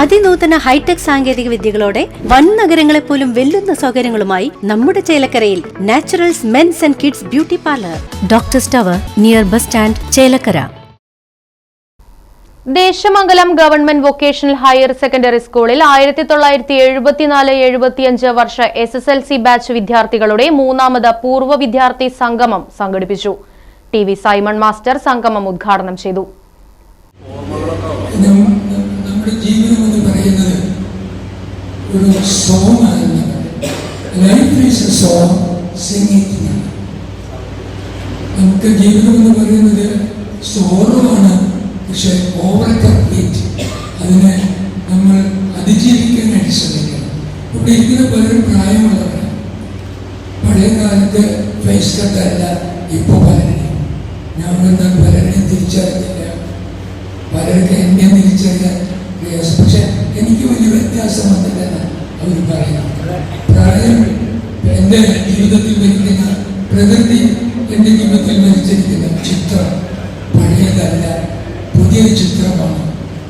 അതിനൂതന hi tech സാങ്കേതിക വിദ്യകളോടെ വൻ നഗരങ്ങളെ പോലും വെല്ലുന്ന സൗകര്യങ്ങളുമായി നമ്മുടെ ചേലക്കരയിൽ Naturals men's and kids beauty parlour. Doctor tower near bus stand Chelakkara. Desamangalam government vocational higher secondary സ്കൂളിൽ ആയിരത്തി തൊള്ളായിരത്തി എഴുപത്തിനാല് എഴുപത്തിയഞ്ച് വർഷ S S L C batch വിദ്യാർത്ഥികളുടെ മൂന്നാമത് പൂർവ വിദ്യാർത്ഥി സംഗമം സംഘടിപ്പിച്ചു. ടി വി സൈമൺ മാസ്റ്റർ സംഗമം ഉദ്ഘാടനം ചെയ്തു. എ സോങ് സിംഗിങ് നമുക്ക് ജീവിതം എന്ന് പറയുന്നത് സോറോ ആണ് പക്ഷെ അതിനെ നമ്മൾ അതിജീവിക്കാനായിട്ട് ശ്രമിക്കണം. ഇവിടെ ഇരിക്കുന്ന പലരും പ്രായമുള്ളവരാണ്. പഴയ കാലത്ത് ഫേസ് കട്ടല്ല ഇപ്പോൾ പലരെയും ഞാൻ എന്നാൽ പലരെയും തിരിച്ചറിഞ്ഞില്ല. പലർക്ക് എന്നെ തിരിച്ചറിയാൻ പ്രയാസം. പക്ഷെ എനിക്ക് വലിയ വ്യത്യാസം വന്നില്ലെന്ന് അവർ പറയാം. പ്രായം എന്റെ ജീവിതത്തിൽ വരുന്ന പ്രകൃതി എന്റെ ജീവിതത്തിൽ വരച്ചിരിക്കുന്ന ചിത്രം. പഴയതല്ല പുതിയൊരു ചിത്രമാണ്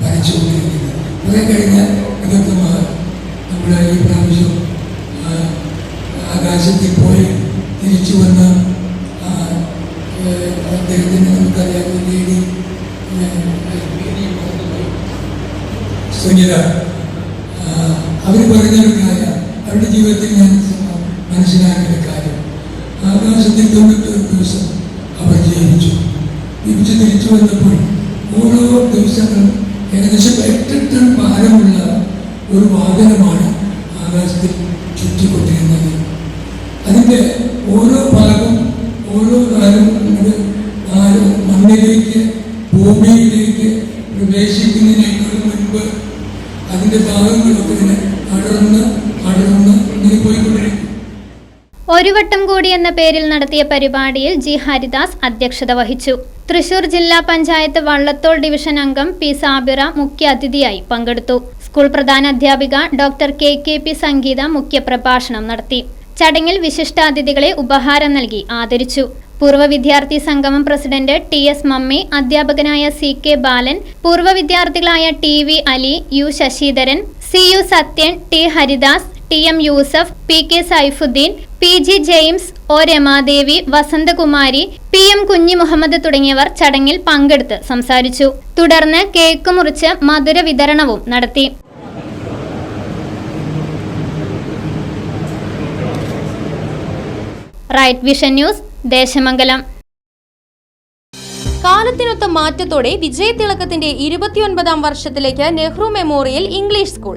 വരച്ചുകൊണ്ടിരിക്കുന്നത്. കുറെ കഴിഞ്ഞാൽ ഇതൊക്കെ നമ്മുടെ ഈ പ്രാവശ്യം ആകാശത്തിൽ പോയി തിരിച്ചു വന്ന അദ്ദേഹത്തിന് നമുക്കറിയാം ഒരു ലേഡി സുനിത. അവർ പറഞ്ഞൊരു കാര്യം. അവരുടെ ജീവിതത്തിൽ ഞാൻ മനസ്സിലാക്കിയ കാര്യം. ആകാശത്തിൽ തൊണ്ണൂറ്റൊരു ദിവസം അവർ ജീവിച്ചു. ജീവിച്ച് തിരിച്ചു വന്നപ്പോൾ ഓരോ ദിവസങ്ങളും ഏകദേശം എട്ട് ടൺ ഭാരമുള്ള ഒരു വാഹനമാണ് ആകാശത്തിൽ ചുറ്റിക്കൊണ്ടിരുന്നത്. അതിന്റെ ഓരോ ഭാഗം ഓരോ കാലം നമ്മുടെ നാല് മണ്ണിലേക്ക് ഭൂമിയിലേക്ക് പ്രവേശിക്കുന്നതിനേക്കാൾ ഒരു വട്ടം കൂടി എന്ന പേരിൽ നടത്തിയ പരിപാടിയിൽ ജി. ഹരിദാസ് അധ്യക്ഷത വഹിച്ചു. തൃശൂർ ജില്ലാ പഞ്ചായത്ത് വള്ളത്തോൾ ഡിവിഷൻ അംഗം പി. സാബിറ മുഖ്യ അതിഥിയായി പങ്കെടുത്തു. സ്കൂൾ പ്രധാന അധ്യാപിക doctor K. K. P. Sangeetha മുഖ്യപ്രഭാഷണം നടത്തി. ചടങ്ങിൽ വിശിഷ്ടാതിഥികളെ ഉപഹാരം നൽകി ആദരിച്ചു. പൂർവ വിദ്യാർത്ഥി സംഗമം പ്രസിഡന്റ് ടി. എസ്. മമ്മി അധ്യാപകനായ സി. കെ. ബാലൻ പൂർവ വിദ്യാർത്ഥികളായ T. V. Ali U. Sasidharan C. U. Sathyan T. Haridas T M Yusuf P K Saifuddin P G James O Ramadevi Vasanthakumari P M Kunhi Muhammad തുടങ്ങിയവർ ചടങ്ങിൽ പങ്കെടുത്ത് സംസാരിച്ചു. തുടർന്ന് cake മുറിച്ച് മധുര വിതരണവും നടത്തി. Right vision news Desamangalam. കാലത്തിനൊത്ത മാറ്റത്തോടെ വിജയതിളക്കത്തിന്റെ ഇരുപത്തിയൊൻപതാം വർഷത്തിലേക്ക് നെഹ്റു മെമ്മോറിയൽ ഇംഗ്ലീഷ് സ്കൂൾ.